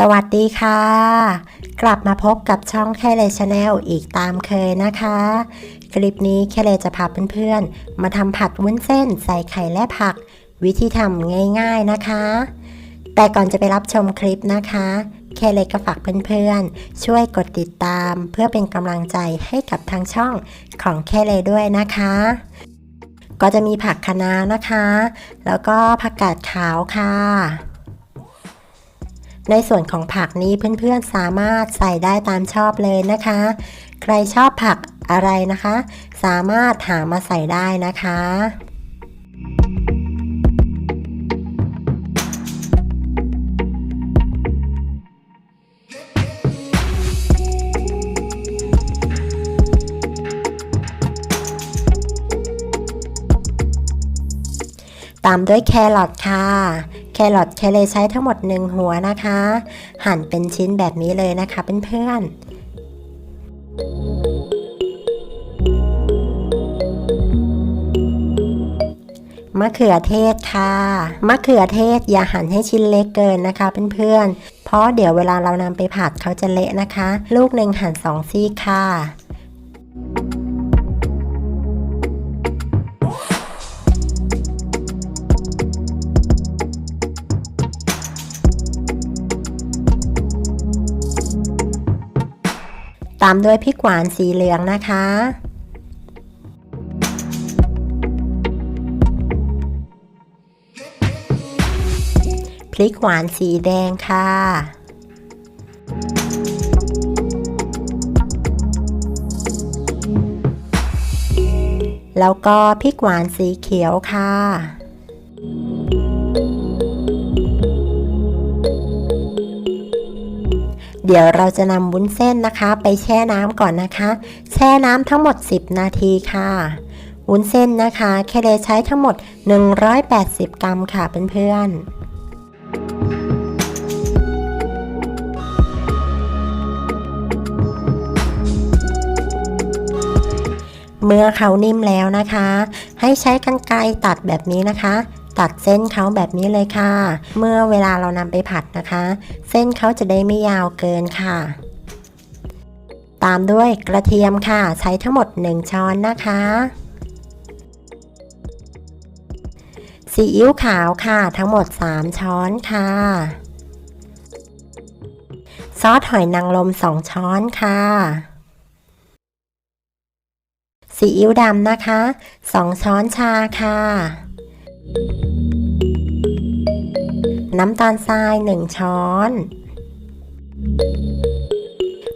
สวัสดีค่ะ กลับมาพบกับช่องแค่เลชาแนลอีกตามเคยนะคะ คลิปนี้แค่เลจะพาเพื่อนๆ มาทำผัดวุ้นเส้นใส่ไข่และผัก วิธีทำง่ายๆนะคะ แต่ก่อนจะไปรับชมคลิปนะคะ แค่เลก็ฝากเพื่อนๆ ช่วยกดติดตามเพื่อเป็นกำลังใจให้กับทางช่องของแค่เลด้วยนะคะก็จะมีผักคะน้านะคะ แล้วก็ผักกาดขาวค่ะ ในส่วนของผักนี้เพื่อนๆสามารถใส่ได้ตามชอบเลยนะคะ ใครชอบผักอะไรนะคะ สามารถหามาใส่ได้นะคะตามด้วยแครอทค่ะ แครอทแคเลใช้ทั้งหมดหนึ่งหัวนะคะ หั่นเป็นชิ้นแบบนี้เลยนะคะเพื่อนมะเขือเทศค่ะ มะเขือเทศอย่าหั่นให้ชิ้นเล็กเกินนะคะเพื่อนๆ เพราะเดี๋ยวเวลาเรานำไปผัดเขาจะเละนะคะ ลูกหนึ่งหั่นสองซี่ค่ะามด้วยพริกหวานสีเหลืองนะคะ พริกหวานสีแดงค่ะแล้วก็พริกหวานสีเขียวค่ะ เดี๋ยวเราจะนำวุ้นเส้นนะคะ ไปแช่น้ำก่อนนะคะ แช่น้ำทั้งหมด 10 นาทีค่ะวุ้นเส้นนะคะแคเลใช้ทั้งหมด 180 กรัมค่ะเพื่อนๆเมื่อเขานิ่มแล้วนะคะ ให้ใช้กรรไกรตัดแบบนี้นะคะ ตัดเส้นเขาแบบนี้เลยค่ะ เมื่อเวลาเรานำไปผัดนะคะ เส้นเขาจะได้ไม่ยาวเกินค่ะ ตามด้วยกระเทียมค่ะ ใช้ทั้งหมด 1 ช้อนนะคะซีอิ๊วขาวค่ะ ทั้งหมด 3 ช้อนค่ะ ซอสหอยนางรม 2 ช้อนค่ะซีอิ๊วดำนะคะ 2 ช้อนชาค่ะ น้ำตาลทราย 1 ช้อน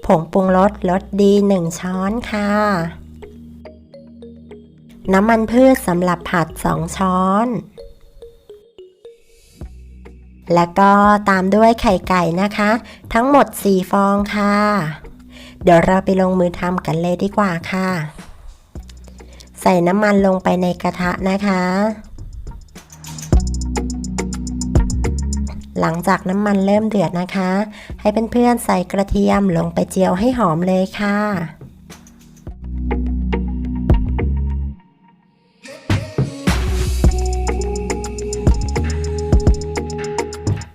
ผงปรุงรสรสดี 1 ช้อนค่ะ น้ำมันพืชสำหรับผัด 2 ช้อน แล้วก็ตามด้วยไข่ไก่นะคะ ทั้งหมด 4 ฟองค่ะ เดี๋ยวเราไปลงมือทำกันเลยดีกว่าค่ะ ใส่น้ำมันลงไปในกระทะนะคะ หลังจากน้ำมันเริ่มเดือดนะคะ ให้เพื่อนๆใส่กระเทียมลงไปเจียวให้หอมเลยค่ะ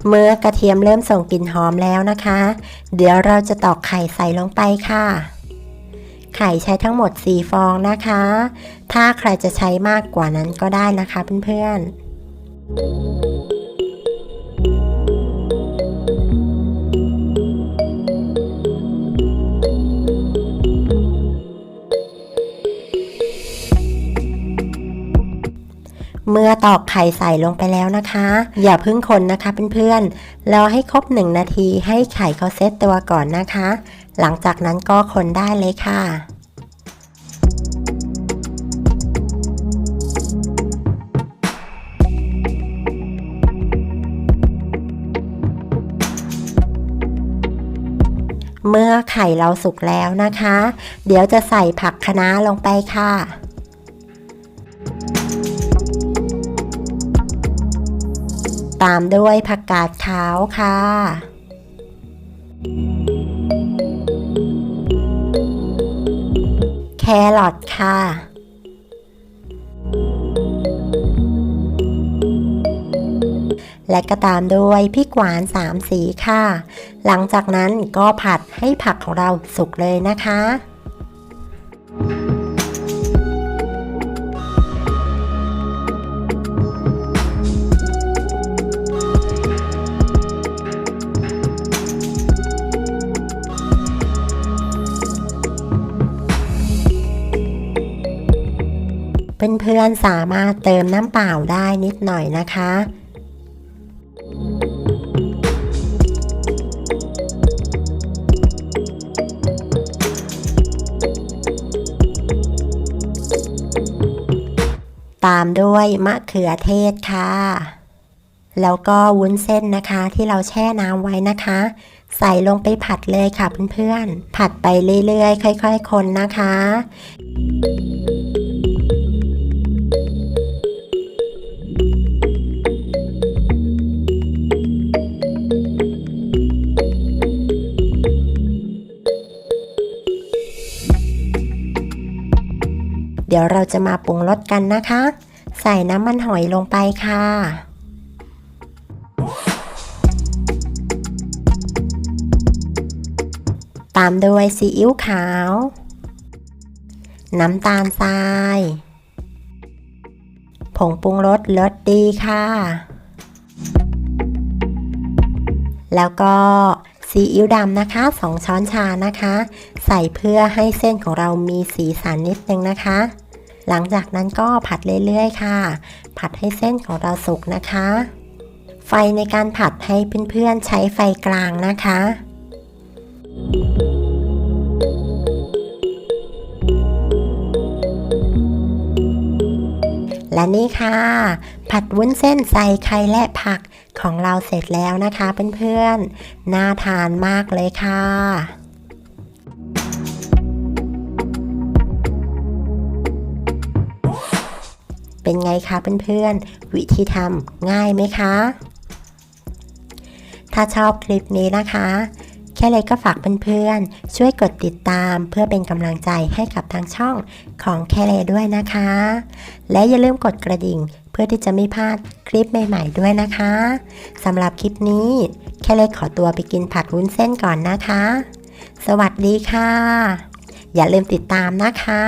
เมื่อกระเทียมเริ่มส่งกลิ่นหอมแล้วนะคะ เดี๋ยวเราจะตอกไข่ใส่ลงไปค่ะ ไข่ใช้ทั้งหมด 4 ฟองนะคะ ถ้าใครจะใช้มากกว่านั้นก็ได้นะคะเพื่อนๆ เมื่อตอกไข่ใส่ลงไปแล้วนะคะ อย่าพิ่งคนนะคะเพื่อนๆรอให้ครบหนึ่งนาทีให้ไข่เขาเซตตัวก่อนนะคะ หลังจากนั้นก็คนได้เลยค่ะเมื่อไข่เราสุกแล้วนะคะ เดี๋ยวจะใส่ผักคะน้าลงไปค่ะ ตามด้วยผักกาดขาวค่ะ แครอทค่ะ และก็ตามด้วยพริกหวาน3สีค่ะ หลังจากนั้นก็ผัดให้ผักของเราสุกเลยนะคะ เพื่อนๆสามารถเติมน้ำเปล่าได้นิดหน่อยนะคะตามด้วยมะเขือเทศค่ะ แล้วก็วุ้นเส้นนะคะที่เราแช่น้ำไว้นะคะ ใส่ลงไปผัดเลยค่ะเพื่อนๆ ผัดไปเรื่อยๆ ค่อยๆ คนนะคะ ดี๋ยวเราจะมาปรุงรสกันนะคะ ใส่น้ำมันหอยลงไปค่ะ ตามด้วยซีอิ๊วขาว น้ำตาลทราย ผงปรุงรสรสดีค่ะ แล้วก็ซีอิ๊วดำนะคะ 2 ช้อนชานะคะ ใส่เพื่อให้เส้นของเรามีสีสันนิดนึงนะคะ หลังจากนั้นก็ผัดเรื่อยๆ ค่ะ ผัดให้เส้นของเราสุกนะคะ ไฟในการผัดให้เพื่อนๆใช้ไฟกลางนะคะ และนี่ค่ะ ผัดวุ้นเส้นใส่ไข่และผักของเราเสร็จแล้วนะคะเพื่อนๆ น่าทานมากเลยค่ะ เป็นไงคะเพื่อนๆ วิธีทำง่ายไหมคะ ถ้าชอบคลิปนี้นะคะ แค่เลยก็ฝากเพื่อนๆ ช่วยกดติดตามเพื่อเป็นกำลังใจให้กับทางช่องของแค่เลยด้วยนะคะ และอย่าลืมกดกระดิ่งเพื่อที่จะไม่พลาดคลิปใหม่ๆด้วยนะคะสำหรับคลิปนี้ แค่เลยขอตัวไปกินผัดวุ้นเส้นก่อนนะคะ สวัสดีค่ะ อย่าลืมติดตามนะคะ